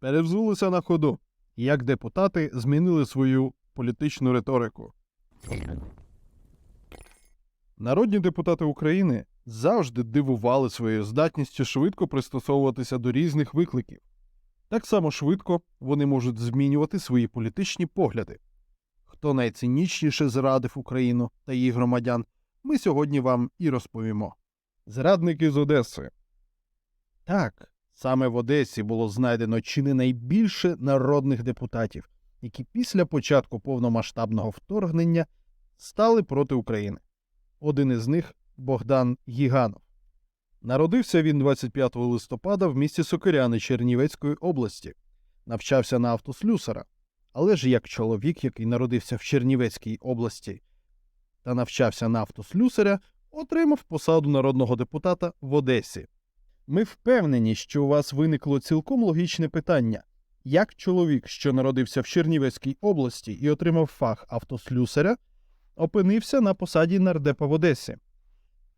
перевзулися на ходу, як депутати змінили свою політичну риторику. Народні депутати України завжди дивували своєю здатністю швидко пристосовуватися до різних викликів. Так само швидко вони можуть змінювати свої політичні погляди. Хто найцинічніше зрадив Україну та її громадян, ми сьогодні вам і розповімо. Зрадники з Одеси. Так, саме в Одесі було знайдено чи не найбільше народних депутатів, які після початку повномасштабного вторгнення стали проти України. Один із них Богдан Гіганов. Народився він 25 листопада в місті Сокиряни Чернівецької області, навчався на автослюсара, але ж як чоловік, який народився в Чернівецькій області та навчався на автослюсаря, отримав посаду народного депутата в Одесі. Ми впевнені, що у вас виникло цілком логічне питання. Як чоловік, що народився в Чернівецькій області і отримав фах автослюсаря, опинився на посаді нардепа в Одесі?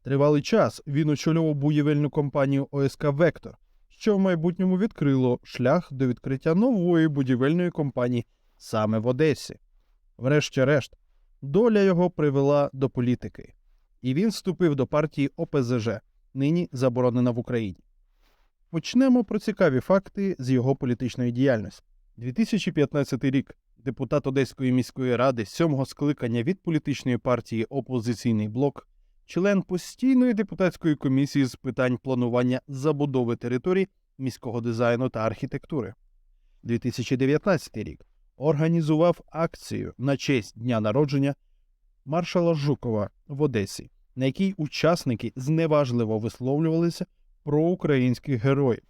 Тривалий час він очолював будівельну компанію ОСК Вектор, що в майбутньому відкрило шлях до відкриття нової будівельної компанії саме в Одесі. Врешті-решт, доля його привела до політики, і він вступив до партії ОПЗЖ, нині заборонена в Україні. Почнемо про цікаві факти з його політичної діяльності. 2015 рік депутат Одеської міської ради сьомого скликання від політичної партії Опозиційний блок, член постійної депутатської комісії з питань планування забудови територій міського дизайну та архітектури. 2019 рік організував акцію на честь дня народження маршала Жукова в Одесі, на якій учасники зневажливо висловлювалися про українських героїв.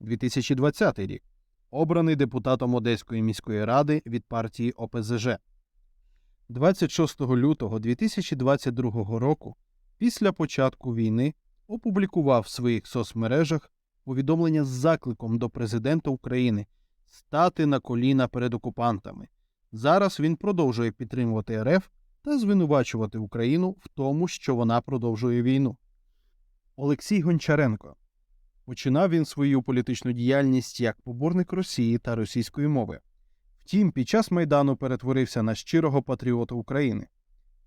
2020 рік обраний депутатом Одеської міської ради від партії ОПЗЖ. 26 лютого 2022 року, після початку війни, опублікував в своїх соцмережах повідомлення з закликом до президента України стати на коліна перед окупантами. Зараз він продовжує підтримувати РФ та звинувачувати Україну в тому, що вона продовжує війну. Олексій Гончаренко починав він свою політичну діяльність як поборник Росії та російської мови. Втім, під час майдану перетворився на щирого патріота України.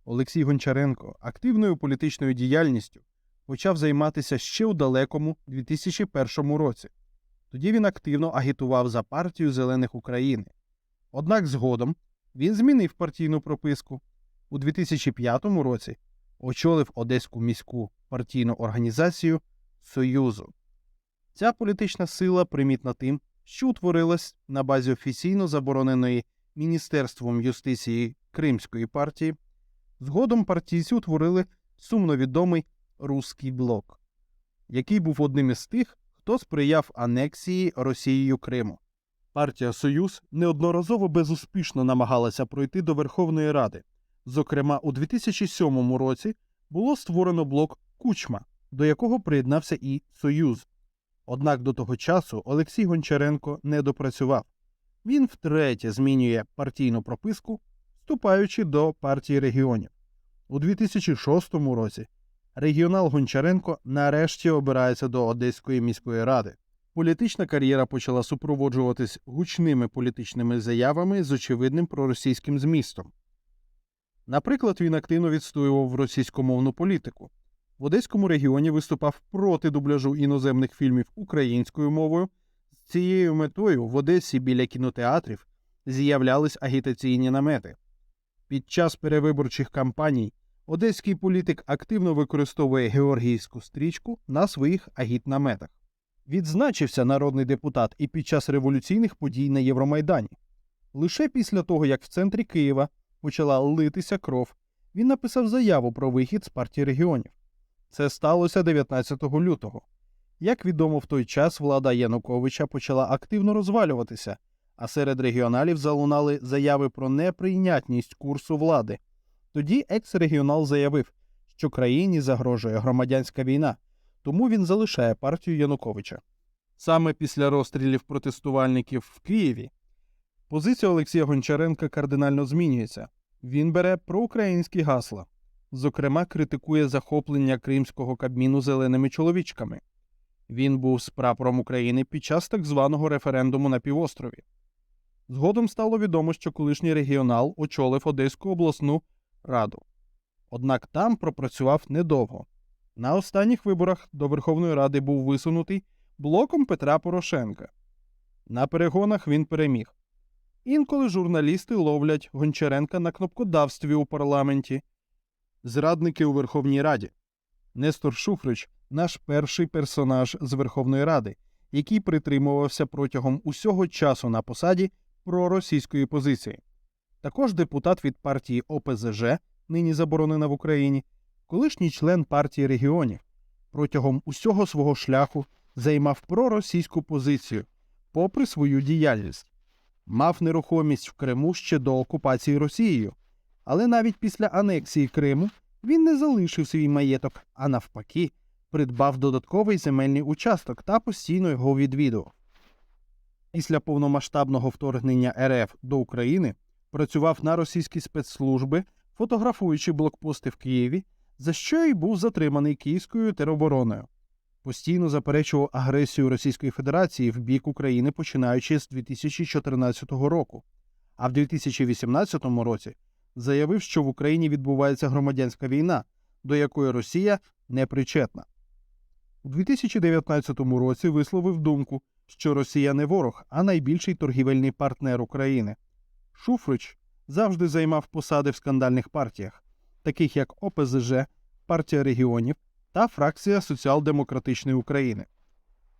Олексій Гончаренко активною політичною діяльністю почав займатися ще у далекому 2001 році. Тоді він активно агітував за партію зелених України. Однак згодом він змінив партійну прописку. У 2005 році очолив Одеську міську партійну організацію Союзу. Ця політична сила примітна тим, що утворилась на базі офіційно забороненої Міністерством юстиції Кримської партії. Згодом партійці утворили сумновідомий Руський блок, який був одним із тих, хто сприяв анексії Росією Криму. Партія Союз неодноразово безуспішно намагалася пройти до Верховної Ради. Зокрема, у 2007 році було створено блок Кучма, до якого приєднався і Союз. Однак до того часу Олексій Гончаренко не допрацював. Він втретє змінює партійну прописку, вступаючи до партії регіонів. У 2006 році регіонал Гончаренко нарешті обирається до Одеської міської ради. Політична кар'єра почала супроводжуватись гучними політичними заявами з очевидним проросійським змістом. Наприклад, він активно відстоював російськомовну політику. В Одеському регіоні виступав проти дубляжу іноземних фільмів українською мовою. З цією метою в Одесі біля кінотеатрів з'являлись агітаційні намети. Під час перевиборчих кампаній одеський політик активно використовує георгіївську стрічку на своїх агітнаметах. Відзначився народний депутат і під час революційних подій на Євромайдані. Лише після того, як в центрі Києва почала литися кров, він написав заяву про вихід з партії регіонів. Це сталося 19 лютого. Як відомо, в той час влада Януковича почала активно розвалюватися, а серед регіоналів залунали заяви про неприйнятність курсу влади. Тоді екс-регіонал заявив, що країні загрожує громадянська війна, тому він залишає партію Януковича. Саме після розстрілів протестувальників в Києві позиція Олексія Гончаренка кардинально змінюється. Він бере проукраїнські гасла зокрема, критикує захоплення кримського кабміну зеленими чоловічками. Він був з прапором України під час так званого референдуму на півострові. Згодом стало відомо, що колишній регіонал очолив Одеську обласну раду. Однак там пропрацював недовго. На останніх виборах до Верховної Ради був висунутий блоком Петра Порошенка. На перегонах він переміг. Інколи журналісти ловлять Гончаренка на кнопкодавстві у парламенті, зрадники у Верховній Раді. Нестор Шуфрич наш перший персонаж з Верховної Ради, який притримувався протягом усього часу на посаді проросійської позиції. Також депутат від партії ОПЗЖ, нині заборонена в Україні, колишній член партії регіонів, протягом усього свого шляху займав проросійську позицію, попри свою діяльність, мав нерухомість в Криму ще до окупації Росією, але навіть після анексії Криму він не залишив свій маєток, а навпаки, придбав додатковий земельний участок та постійно його відвідував. Після повномасштабного вторгнення РФ до України працював на російські спецслужби, фотографуючи блокпости в Києві, за що й був затриманий Київською теробороною. Постійно заперечував агресію Російської Федерації в бік України починаючи з 2014 року, а в 2018 році заявив, що в Україні відбувається громадянська війна, до якої Росія не причетна. У 2019 році висловив думку, що Росія не ворог, а найбільший торгівельний партнер України. Шуфрич завжди займав посади в скандальних партіях, таких як ОПЗЖ, Партія регіонів та фракція Соціал-демократичної України.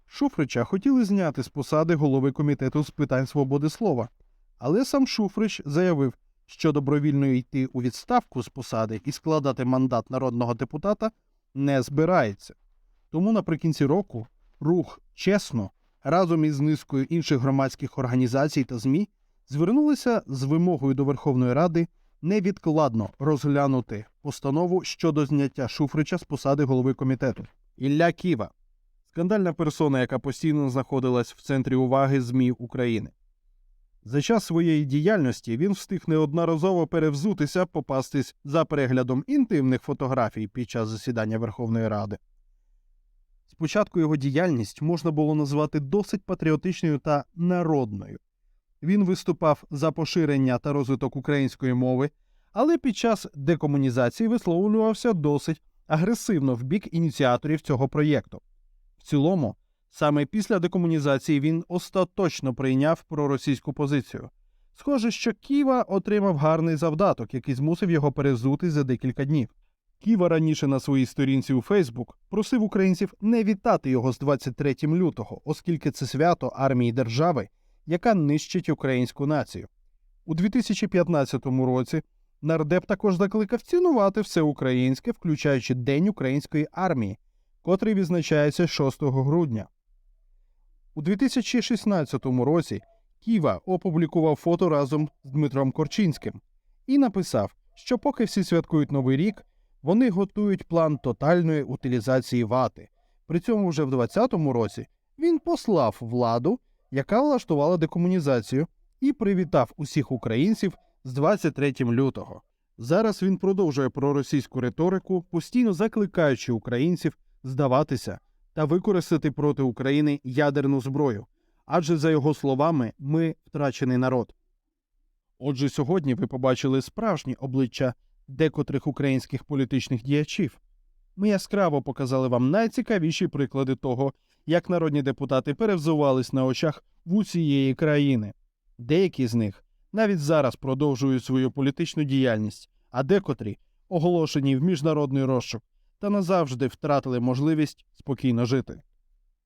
Шуфрича хотіли зняти з посади голови комітету з питань свободи слова, але сам Шуфрич заявив, що добровільно йти у відставку з посади і складати мандат народного депутата не збирається. Тому наприкінці року рух чесно разом із низкою інших громадських організацій та ЗМІ звернулися з вимогою до Верховної Ради невідкладно розглянути постанову щодо зняття Шуфрича з посади голови комітету. Ілля Ківа скандальна персона, яка постійно знаходилась в центрі уваги ЗМІ України. За час своєї діяльності він встиг неодноразово перевзутися, попастись за переглядом інтимних фотографій під час засідання Верховної Ради. Спочатку його діяльність можна було назвати досить патріотичною та народною. Він виступав за поширення та розвиток української мови, але під час декомунізації висловлювався досить агресивно в бік ініціаторів цього проєкту. В цілому, саме після декомунізації він остаточно прийняв проросійську позицію. Схоже, що Ківа отримав гарний завдаток, який змусив його перезути за декілька днів. Ківа раніше на своїй сторінці у Фейсбук просив українців не вітати його з 23 лютого, оскільки це свято армії держави, яка нищить українську націю. У 2015 році нардеп також закликав цінувати все українське, включаючи День української армії, котрий відзначається 6 грудня. У 2016 році Ківа опублікував фото разом з Дмитром Корчинським і написав, що поки всі святкують Новий рік, вони готують план тотальної утилізації вати. При цьому вже в 2020 році він послав владу, яка влаштувала декомунізацію, і привітав усіх українців з 23 лютого. Зараз він продовжує проросійську риторику, постійно закликаючи українців здаватися та використати проти України ядерну зброю. Адже, за його словами, ми втрачений народ. Отже, сьогодні ви побачили справжні обличчя декотрих українських політичних діячів. Ми яскраво показали вам найцікавіші приклади того, як народні депутати перевзувались на очах в усієї країни. Деякі з них навіть зараз продовжують свою політичну діяльність, а декотрі оголошені в міжнародний розшук та назавжди втратили можливість спокійно жити.